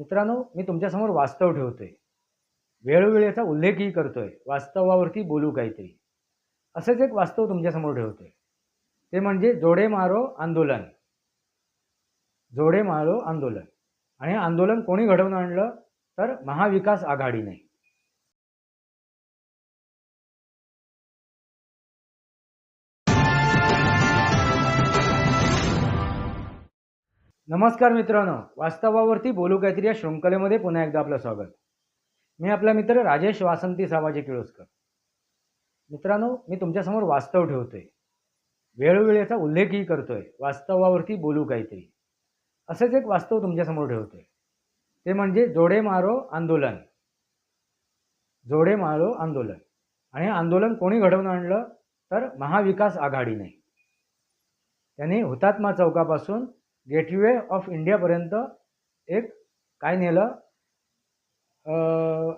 मित्रांनो मी तुमच्यासमोर वास्तव ठेवतोय. वेळोवेळी याचा उल्लेखही करतोय. वास्तवावरती बोलू काहीतरी. असंच एक वास्तव तुमच्यासमोर ठेवतोय. ते म्हणजे जोडे मारो आंदोलन. जोडे मारो आंदोलन. आणि आंदोलन कोणी घडवून आणलं? तर महाविकास आघाडीने. नमस्कार मित्रांनो वास्तवावरती बोलू काहीतरी या शृंखलेमध्ये पुन्हा एकदा आपलं स्वागत. मी आपला मित्र राजेश वासंती सामाजिक किळोस्कर. मित्रांनो मी तुमच्यासमोर वास्तव ठेवतोय. वेळोवेळी याचा उल्लेखही करतोय वास्तवावरती बोलू काहीतरी. असेच एक वास्तव तुमच्यासमोर ठेवतोय. ते म्हणजे जोडे मारो आंदोलन. जोडे मारो आंदोलन. आणि आंदोलन कोणी घडवून आणलं? तर महाविकास आघाडीने. त्यांनी हुतात्मा चौकापासून गेटवे ऑफ इंडियापर्यंत एक काय नेलं?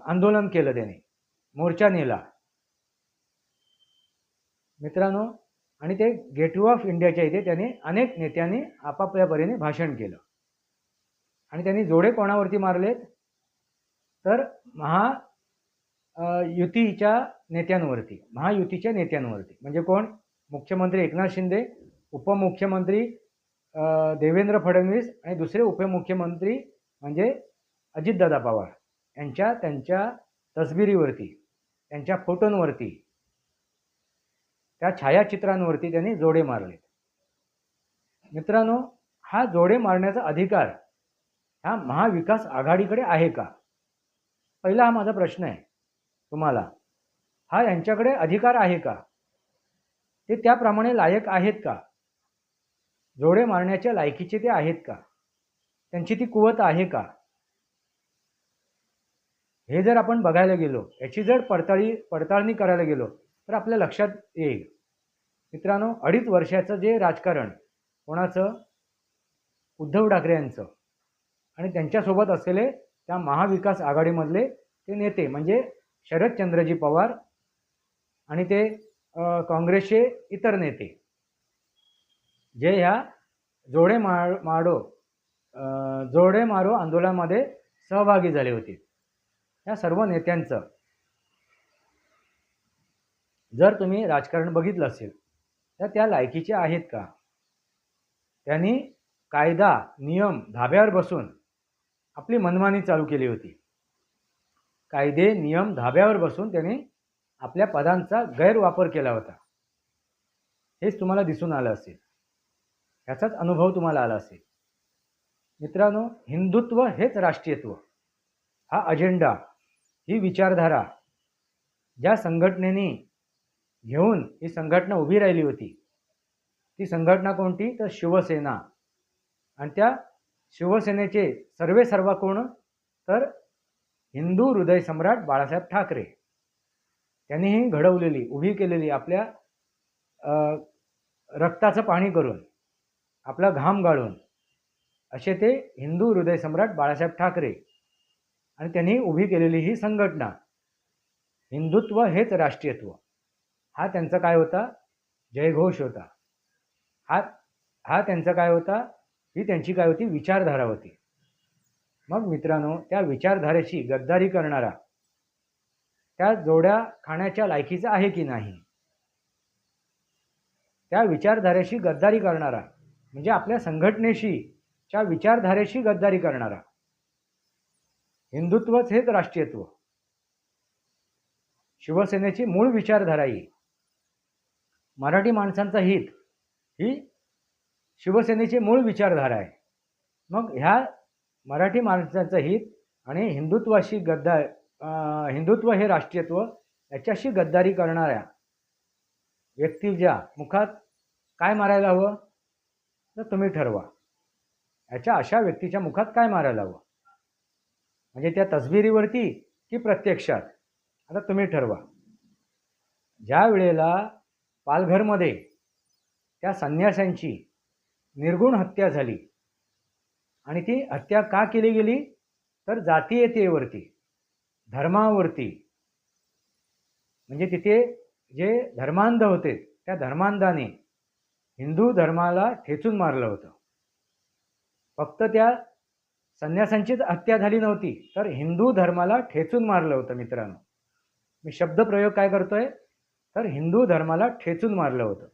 आंदोलन केलं त्याने. मोर्चा नेला. मित्रांनो आणि ते गेटवे ऑफ इंडियाच्या इथे त्याने अनेक नेत्यांनी आपापल्या परीने भाषण केलं. आणि त्यांनी जोडे कोणावरती मारलेत? तर महा युतीच्या नेत्यांवरती महायुतीच्या नेत्यांवरती. म्हणजे कोण? मुख्यमंत्री एकनाथ शिंदे उपमुख्यमंत्री देवेंद्र फडणवीस आणि दुसरे उपमुख्यमंत्री म्हणजे अजितदादा पवार यांच्या त्यांच्या तसबिरीवरती त्यांच्या फोटोंवरती त्या छायाचित्रांवरती त्यांनी जोडे मारले मित्रांनो हा जोडे मारण्याचा अधिकार ह्या महाविकास आघाडीकडे आहे का? पहिला हा माझा प्रश्न आहे तुम्हाला. हा यांच्याकडे अधिकार आहे का? ते त्याप्रमाणे लायक आहेत का? जोडे मारण्याच्या लायकीचे ते आहेत का? त्यांची ती कुवत आहे का? हे जर आपण बघायला गेलो याची जर पडताळी पडताळणी करायला गेलो तर आपल्या लक्षात येईल. मित्रांनो अडीच वर्षाचं जे राजकारण कोणाचं? उद्धव ठाकरे यांचं. आणि त्यांच्यासोबत असलेले त्या महाविकास आघाडीमधले ते नेते म्हणजे शरदचंद्रजी पवार आणि ते काँग्रेसचे इतर नेते. जे ह्या जोडे मार माडो जोडे मारो आंदोलनामध्ये सहभागी झाले होते. या सर्व नेत्यांचं जर तुम्ही राजकारण बघितलं असेल तर त्या लायकीचे आहेत का? त्यांनी कायदा नियम धाब्यावर बसून आपली मनमानी चालू केली होती. कायदे नियम धाब्यावर बसून त्यांनी आपल्या पदांचा गैरवापर केला होता. हेच तुम्हाला दिसून आलं असेल. ह्याचाच अनुभव तुम्हाला आला असेल. मित्रांनो हिंदुत्व हेच राष्ट्रीयत्व. हा अजेंडा ही विचारधारा ज्या संघटनेने घेऊन ही संघटना उभी राहिली होती ती संघटना कोणती? तर शिवसेना. आणि त्या शिवसेनेचे सर्वे सर्वा कोण तर हिंदू हृदय सम्राट बाळासाहेब ठाकरे. त्यांनी ही घडवलेली उभी केलेली आपल्या रक्ताचं पाणी करून. आपला घाम गाळून. असे ते हिंदू हृदय सम्राट बाळासाहेब ठाकरे आणि त्यांनी उभी केलेली ही संघटना. हिंदुत्व हेच राष्ट्रीयत्व. हा त्यांचा काय होता? जयघोष होता. हा हा त्यांचा काय होता? ही त्यांची काय होती? विचारधारा होती. मग मित्रांनो त्या विचारधारेशी गद्दारी करणारा त्या जोड्या खाण्याच्या लायकीचा आहे की नाही? त्या विचारधारेशी गद्दारी करणारा म्हणजे आपल्या संघटनेशी च्या विचारधारेशी गद्दारी करणारा. हिंदुत्वच हेच राष्ट्रीयत्व. शिवसेनेची मूळ विचारधारा ही. मराठी माणसांचा हित ही शिवसेनेची मूळ विचारधारा आहे. मग ह्या मराठी माणसांचं हित आणि हिंदुत्वाशी गद्दा हिंदुत्व हे राष्ट्रीयत्व याच्याशी गद्दारी करणाऱ्या व्यक्तीच्या मुखात काय मारायला हवं? तर तुम्ही ठरवा. याच्या अशा व्यक्तीच्या मुखात काय मारायला हवं? म्हणजे त्या तसबिरीवरती की प्रत्यक्षात? आता तुम्ही ठरवा. ज्या वेळेला पालघरमध्ये त्या संन्याशांची निर्गुण हत्या झाली आणि ती हत्या का केली गेली? तर जातीयतेवरती धर्मावरती. म्हणजे तिथे जे धर्मांध होते त्या धर्मांधाने हिंदू धर्माला ठेचून मारलं होतं. फक्त त्या संन्यासांचीच हत्या झाली नव्हती तर हिंदू धर्माला ठेचून मारलं होतं मित्रांनो. मी शब्दप्रयोग काय करतोय? तर हिंदू धर्माला ठेचून मारलं होतं.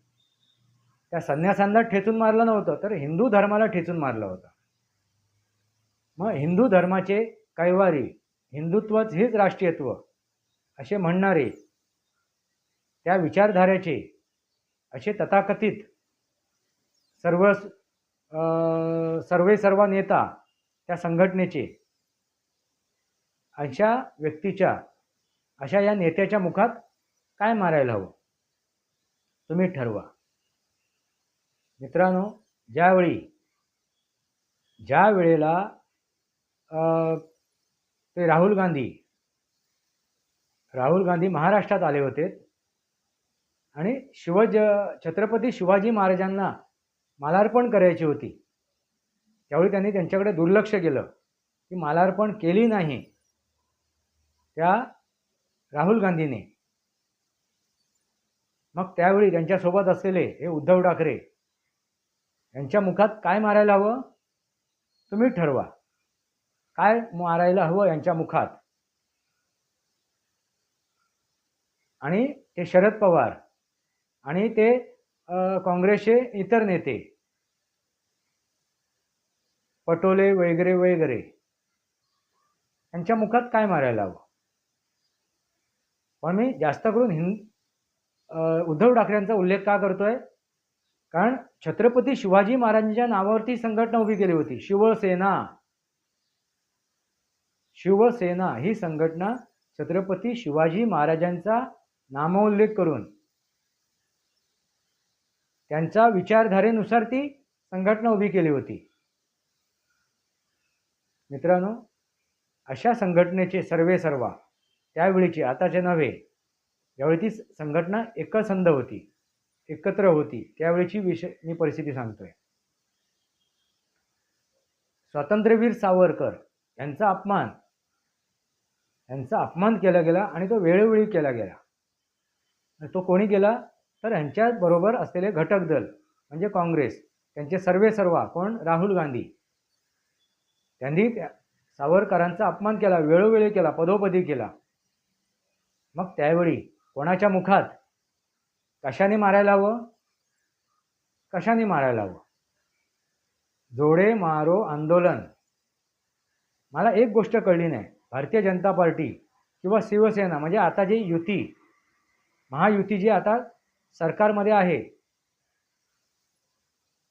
त्या संन्यासांना ठेचून मारलं नव्हतं तर हिंदू धर्माला ठेचून मारलं होतं. मग हिंदू धर्माचे कैवारी हिंदुत्वच हेच राष्ट्रीयत्व असे म्हणणारे त्या विचारधाऱ्याचे असे तथाकथित सर्व अं, सर्वे सर्व नेता त्या संघटनेचे अशा व्यक्तीच्या अशा या नेत्याच्या मुखात काय मारायला हवं? तुम्ही ठरवा. मित्रांनो ज्यावेळी ज्या वेळेला ते राहुल गांधी राहुल गांधी महाराष्ट्रात आले होते आणि शिवज छत्रपती शिवाजी महाराजांना मालार्पण करायची होती. त्यावेळी त्यांनी त्यांच्याकडे दुर्लक्ष केलं की मालार्पण केली नाही. त्या राहुल गांधीने. मग त्यावेळी त्यांच्यासोबत असलेले हे उद्धव ठाकरे यांच्या मुखात काय मारायला हवं? तुम्ही ठरवा. काय मारायला हवं यांच्या मुखात? आणि ते शरद पवार आणि ते काँग्रेसचे इतर नेते. पटोले वगैरे वगैरे. यांच्या मुखात काय मारायला हवं? पण मी जास्त करून हिंद उद्धव ठाकरेंचा उल्लेख का करतोय? कारण छत्रपती शिवाजी महाराजांच्या नावावरती संघटना उभी केली होती. शिवसेना. शिवसेना ही संघटना छत्रपती शिवाजी महाराजांचा नामोल्लेख करून त्यांच्या विचारधारेनुसार ती संघटना उभी केली होती. मित्रांनो अशा संघटनेचे सर्वे सर्वा त्यावेळीचे आताचे नव्हे यावेळी ती संघटना एकसंध होती एकत्र होती त्यावेळीची विषय मी परिस्थिती सांगतोय. स्वातंत्र्यवीर सावरकर यांचा अपमान यांचा अपमान केला गेला आणि तो वेळोवेळी केला गेला. तो कोणी केला? तर यांच्याच बरोबर असलेले घटक दल म्हणजे काँग्रेस त्यांचे सर्वे सर्वा कोण? राहुल गांधी. त्यांनी त्या सावरकरांचा अपमान केला वेळोवेळी केला पदोपदी केला. मग त्यावेळी कोणाच्या मुखात? कशाने मारायला हवं? कशाने मारायला हवं? जोडे मारो आंदोलन. मला एक गोष्ट कळली नाही. भारतीय जनता पार्टी किंवा शिवसेना म्हणजे आता जी युती महायुती जी आता सरकारमध्ये आहे.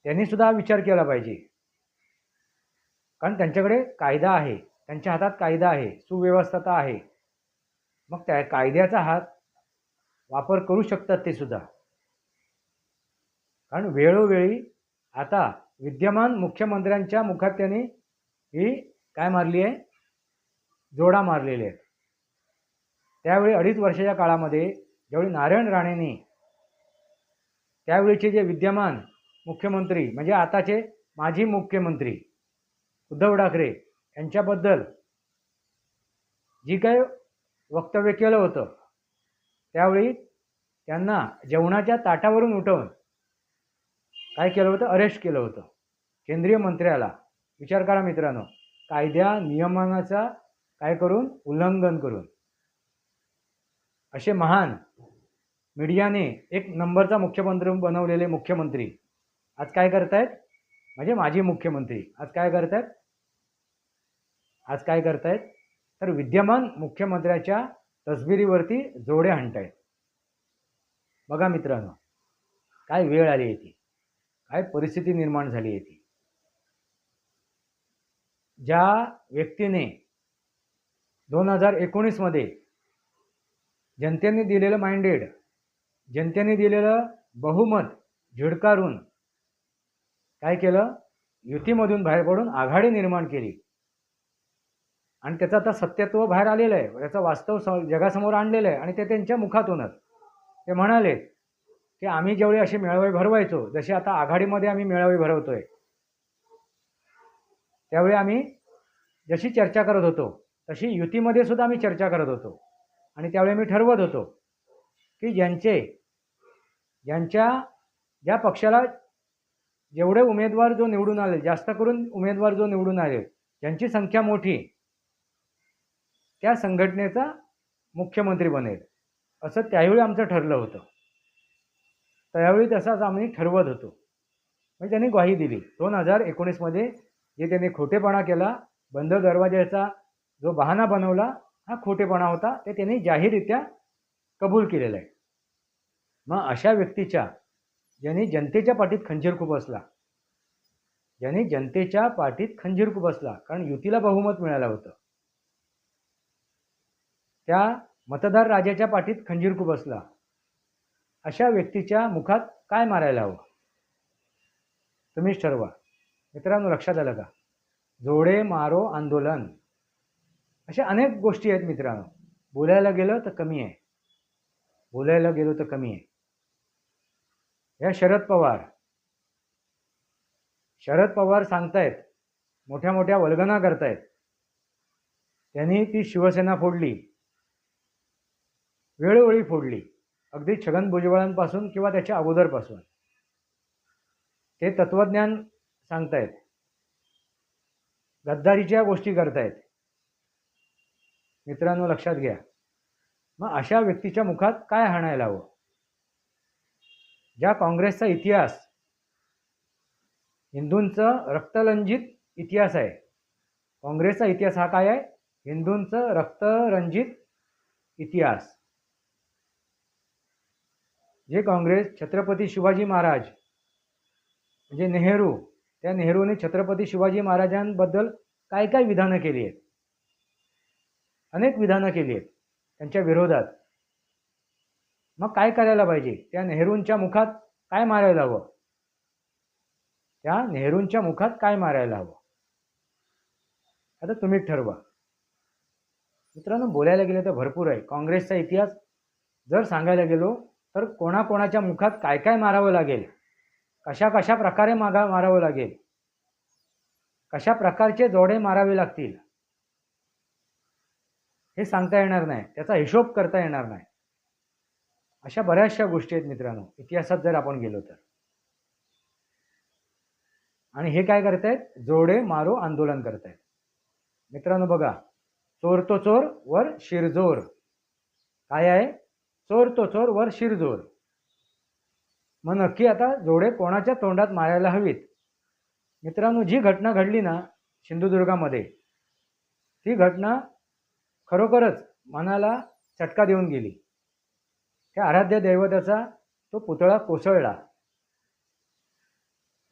त्यांनी सुद्धा विचार केला पाहिजे. कारण त्यांच्याकडे कायदा आहे. त्यांच्या हातात कायदा आहे. सुव्यवस्थता आहे. मग त्या कायद्याचा हात वापर करू शकतात ते सुद्धा. कारण वेळोवेळी आता विद्यमान मुख्यमंत्र्यांच्या मुखात त्यांनी ही काय मारली आहे? जोडा मारलेले आहेत. त्यावेळी अडीच वर्षाच्या काळामध्ये ज्यावेळी नारायण राणेंनी त्यावेळीचे जे विद्यमान मुख्यमंत्री म्हणजे आताचे माजी मुख्यमंत्री उद्धव ठाकरे यांच्याबद्दल जी काही वक्तव्य केलं होतं त्यावेळी त्यांना जेवणाच्या ताटावरून उठवून काय केलं होतं? अरेस्ट केलं होतं. केंद्रीय मंत्र्याला. विचार करा मित्रांनो. कायद्या नियमनाचा काय करून? उल्लंघन करून. असे महान मीडियाने एक नंबरचा मुख्यमंत्री बनवलेले मुख्यमंत्री. आज काय करतायत? म्हणजे माजी मुख्यमंत्री. आज काय करतायत? आज काय करतायत? तर विद्यमान मुख्यमंत्र्याच्या तसबिरीवरती जोडे आणतायत. बघा मित्रांनो काय वेळ आली आहे ती काय परिस्थिती निर्माण झाली आहे ती ज्या व्यक्तीने दोन हजार एकोणीसमध्ये जनतेने दिलेलं माइंडेड जनतेने दिलेलं बहुमत झिडकारून काय केलं? युतीमधून बाहेर पडून आघाडी निर्माण केली. आणि त्याचं आता सत्यत्व बाहेर आलेलं आहे. त्याचं वास्तव स जगासमोर आणलेलं आहे. आणि ते त्यांच्या मुखातूनच. ते म्हणाले की आम्ही जेवढे असे मेळावे भरवायचो जसे आता आघाडीमध्ये आम्ही मेळावे भरवतोय त्यावेळी आम्ही जशी चर्चा करत होतो तशी युतीमध्ये सुद्धा आम्ही चर्चा करत होतो. आणि त्यावेळी आम्ही ठरवत होतो की ज्यांचे ज्यांच्या ज्या पक्षाला जेवढे उमेदवार जो निवडून आले जास्त करून उमेदवार जो निवडून आले ज्यांची संख्या मोठी त्या संघटनेचा मुख्यमंत्री बनेल. असं त्यावेळी आमचं ठरलं होतं. त्यावेळी तसाच आम्ही ठरवत होतो. म्हणजे त्यांनी ग्वाही दिली. दोन हजार एकोणीसमध्ये जे त्यांनी खोटेपणा केला बंद दरवाज्याचा जो बहाणा बनवला हा खोटेपणा होता ते त्यांनी जाहीररित्या कबूल केलेलं आहे. मग अशा व्यक्तीच्या ज्यांनी जनतेच्या पाठीत खंजीर खूप असला ज्यांनी जनतेच्या पाठीत खंजीर खूप असला कारण युतीला बहुमत मिळालं होतं. त्या मतदार राजाच्या पाठीत खंजीर खूप असला अशा व्यक्तीच्या मुखात काय मारायला हवं? तुम्हीच ठरवा. मित्रांनो लक्षात आलं का? जोडे मारो आंदोलन. अशा अनेक गोष्टी आहेत मित्रांनो. बोलायला गेलं तर कमी आहे. बोलायला गेलो तर कमी आहे. या शरद पवार शरद पवार सांगतायत मोठ्या मोठ्या वल्गना करतायत. त्यांनी ती शिवसेना फोडली. वेळोवेळी फोडली. अगदी छगन भुजबळांपासून किंवा त्याच्या अगोदरपासून. ते तत्वज्ञान सांगतायत. गद्दारीच्या गोष्टी करतायत. मित्रांनो लक्षात घ्या. मग अशा व्यक्तीच्या मुखात काय हाणायला हवं? ज्या काँग्रेसचा इतिहास हिंदूंचं रक्तरंजित इतिहास आहे. काँग्रेसचा इतिहास हा काय आहे? हिंदूंचं रक्तरंजित इतिहास. जे काँग्रेस छत्रपती शिवाजी महाराज म्हणजे नेहरू त्या नेहरूने छत्रपती शिवाजी महाराजांबद्दल काय काय विधानं केली आहेत? अनेक विधानं केली आहेत. त्यांच्या विरोधात. मग काय करायला पाहिजे? त्या नेहरूंच्या मुखात काय मारायला हवं? त्या नेहरूंच्या मुखात काय मारायला हवं? आता तुम्ही ठरवा. मित्रांनो बोलायला गेलं तर भरपूर आहे. काँग्रेसचा इतिहास जर सांगायला गेलो तर कोणाकोणाच्या मुखात काय काय मारावं लागेल? कशा कशा प्रकारे मागा मारावं लागेल? कशा प्रकारचे जोडे मारावे लागतील? हे सांगता येणार नाही त्याचा हिशोब करता येणार नाही. अशा बऱ्याचशा गोष्टी आहेत मित्रांनो इतिहासात जर आपण गेलो तर. आणि हे काय करतायत? जोडे मारो आंदोलन करतायत. मित्रांनो बघा चोर तो चोर वर शिरजोर काय आहे? चोर तो चोर वर शिरजोर मग नक्की आता जोडे कोणाच्या तोंडात मारायला हवीत? मित्रांनो जी घटना घडली ना सिंधुदुर्गामध्ये ती घटना खरोखरच मनाला चटका देऊन गेली. त्या आराध्य दैवताचा तो पुतळा कोसळला.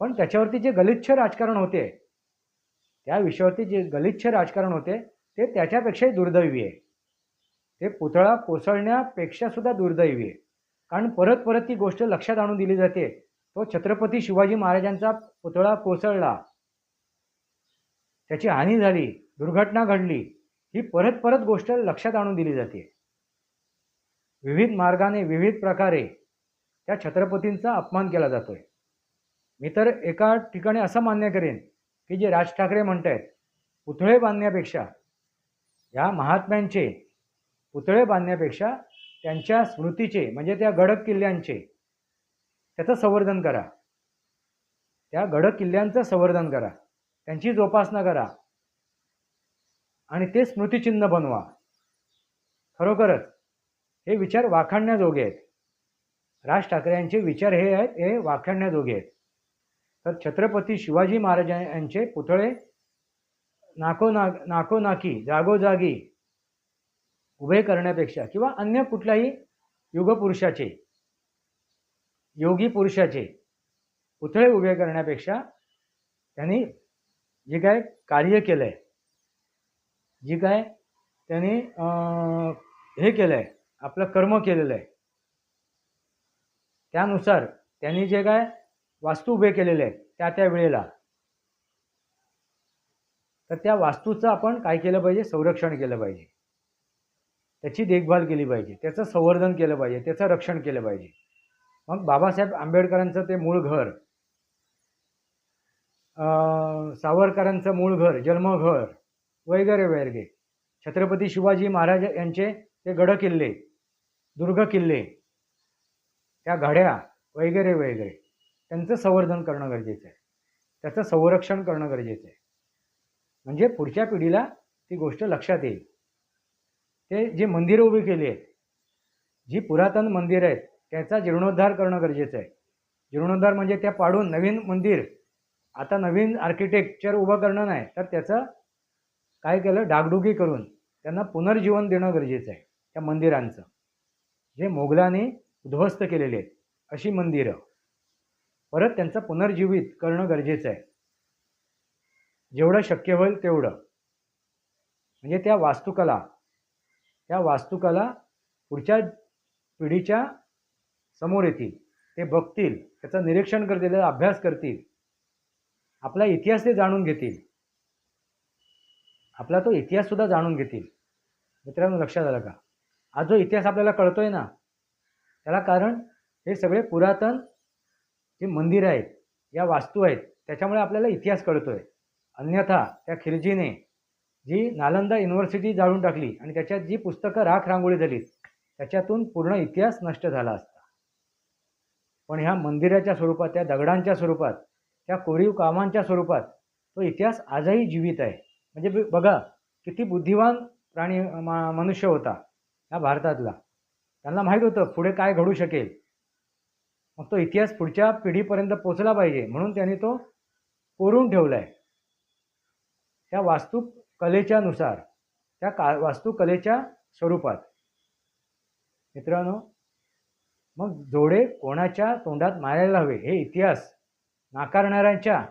पण त्याच्यावरती जे गलिच्छ राजकारण होते त्या विषयावरती जे गलिच्छ राजकारण होते ते त्याच्यापेक्षाही दुर्दैवी आहे. ते पुतळा कोसळण्यापेक्षा सुद्धा दुर्दैवी आहे. कारण परत परत ती गोष्ट लक्षात आणून दिली जाते. तो छत्रपती शिवाजी महाराजांचा पुतळा कोसळला. त्याची हानी झाली दुर्घटना घडली. ही परत परत गोष्ट लक्षात आणून दिली जाते. विविध मार्गाने विविध प्रकारे त्या छत्रपतींचा अपमान केला जातोय. मी तर एका ठिकाणी असं मान्य करेन की जे राज ठाकरे म्हणत आहेत पुतळे बांधण्यापेक्षा या महात्म्यांचे पुतळे बांधण्यापेक्षा त्यांच्या स्मृतीचे म्हणजे त्या गडक किल्ल्यांचे त्याचं संवर्धन करा. त्या गडक किल्ल्यांचं संवर्धन करा. त्यांची जोपासना करा. आणि ते स्मृतिचिन्ह बनवा. खरोखरच हे विचार वाखाणण्याजोगे आहेत. राज ठाकरे यांचे विचार हे आहेत हे वाखाणण्याजोगे आहेत. तर छत्रपती शिवाजी महाराज यांचे पुतळे नाको ना नाकोनाकी जागोजागी उभे करण्यापेक्षा किंवा अन्य कुठल्याही युगपुरुषाचे योगी पुरुषाचे पुतळे उभे करण्यापेक्षा त्यांनी जे काय कार्य केलं आहे जी काय? त्यांनी हे केलं आहे आपलं कर्म केलेलं आहे त्यानुसार त्यांनी जे काय वास्तू उभे केलेले आहेत त्या त्या वेळेला. तर त्या वास्तूचं आपण काय केलं पाहिजे? संरक्षण केलं पाहिजे. त्याची देखभाल केली पाहिजे. त्याचं संवर्धन केलं पाहिजे. त्याचं रक्षण केलं पाहिजे. मग बाबासाहेब आंबेडकरांचं ते मूळ घर. सावरकरांचं मूळ घर जन्मघर. वगैरे वगैरे. छत्रपती शिवाजी महाराज यांचे ते गड किल्ले दुर्ग किल्ले त्या घड्या वगैरे वगैरे. त्यांचं संवर्धन करणं गरजेचं आहे. त्याचं संरक्षण करणं गरजेचं आहे. म्हणजे पुढच्या पिढीला ती गोष्ट लक्षात येईल. ते जे मंदिरं उभी केली आहेत जी पुरातन मंदिरं आहेत त्याचा जीर्णोद्धार करणं गरजेचं आहे. जीर्णोद्धार म्हणजे त्या पाडून नवीन मंदिर आता नवीन आर्किटेक्चर उभं करणं नाही तर त्याचं काय केलं? डागडुगी करून त्यांना पुनर्जीवन देणं गरजेचं आहे त्या मंदिरांचं. जे मोगलांनी उद्ध्वस्त केलेले आहेत अशी मंदिरं. परत त्यांचं पुनर्जीवित करणं गरजेचं आहे. जेवढं शक्य होईल तेवढं. म्हणजे त्या वास्तुकला त्या वास्तुकला पुढच्या पिढीच्या समोर येतील ते बघतील त्याचं निरीक्षण करतील त्याचा अभ्यास करतील आपला इतिहास ते जाणून घेतील. आपला तो इतिहाससुद्धा जाणून घेतील. मित्रांनो लक्षात आलं का? आज जो इतिहास आपल्याला कळतो आहे ना त्याला कारण हे सगळे पुरातन जे मंदिरं आहेत या वास्तू आहेत त्याच्यामुळे आपल्याला इतिहास कळतो आहे अन्यथा त्या खिलजीने जी नालंदा युनिव्हर्सिटी जाळून टाकली आणि त्याच्यात जी पुस्तकं राख रांगोळी झाली त्याच्यातून पूर्ण इतिहास नष्ट झाला असता. पण ह्या मंदिराच्या स्वरूपात त्या दगडांच्या स्वरूपात त्या कोरीव कामांच्या स्वरूपात तो इतिहास आजही जीवित आहे. म्हणजे बघा किती बुद्धिवान प्राणी मनुष्य होता या भारतातला. त्यांना माहीत होतं पुढे काय घडू शकेल. मग तो इतिहास पुढच्या पिढीपर्यंत पोचला पाहिजे म्हणून त्यांनी तो कोरून ठेवला आहे त्या वास्तुकलेच्या नुसार त्या का वास्तुकलेच्या स्वरूपात. मित्रांनो मग जोडे कोणाच्या तोंडात मारायला हवे हे इतिहास नाकारणाऱ्यांच्या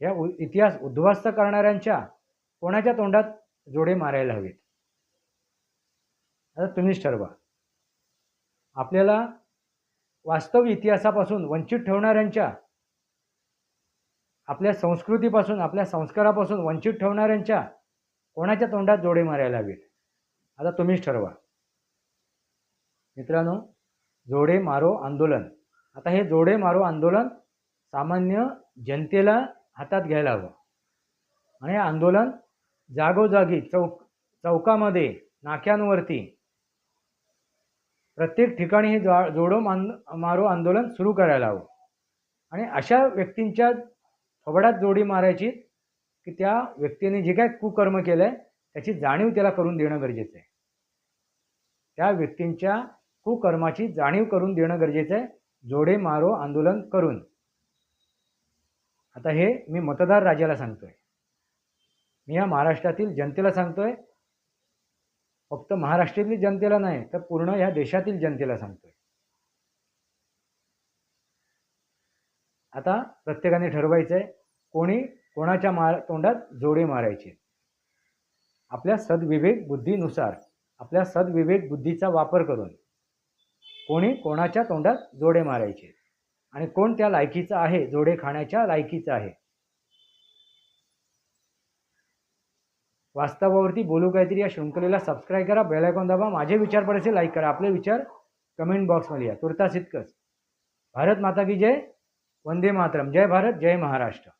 या उ इतिहास उद्ध्वस्त करणाऱ्यांच्या कोणाच्या तोंडात जोडे मारायला हवेत? आता तुम्हीच ठरवा. आपल्याला वास्तव इतिहासापासून वंचित ठेवणाऱ्यांच्या आपल्या संस्कृतीपासून आपल्या संस्कारापासून वंचित ठेवणाऱ्यांच्या कोणाच्या तोंडात जोडे मारायला हवेत? आता तुम्हीच ठरवा. मित्रांनो जोडे मारो आंदोलन. आता हे जोडे मारो आंदोलन सामान्य जनतेला हातात घ्यायला हवं. आणि हे आंदोलन जागोजागी चौक चौकामध्ये नाक्यांवरती. प्रत्येक ठिकाणी हे जा जोडो मान मारो आंदोलन सुरू करायला हवं. आणि अशा व्यक्तींच्या थोबड्यात जोडी मारायची की त्या व्यक्तीने जे काय कुकर्म केलं आहे त्याची जाणीव त्याला करून देणं गरजेचं आहे. त्या व्यक्तींच्या कुकर्माची जाणीव करून देणं गरजेचं आहे. जोडे मारो आंदोलन करून. आता हे मी मतदार राजाला सांगतोय. मी या महाराष्ट्रातील जनतेला सांगतोय फक्त महाराष्ट्रातील जनतेला नाही तर पूर्ण या देशातील जनतेला सांगतोय. आता प्रत्येकाने ठरवायचं आहे कोणी कोणाच्या मार तोंडात जोडे मारायचे. आपल्या सद्विवेक बुद्धीनुसार आपल्या सद्विवेक बुद्धीचा वापर करून कोणी कोणाच्या तोंडात जोडे मारायचे. आणि कोण त्या लायकीचा आहे जोडे खाण्याच्या लायकीचा आहे वास्तवावरती बोलू काहीतरी या शृंखलेला सबस्क्राईब करा बेल आयकॉन दाबा माझे विचार पडायचे लाईक करा. आपले विचार कमेंट बॉक्समध्ये या. तुर्तास इतकंच. भारत माता की जय वंदे मातरम. जय भारत जय महाराष्ट्र.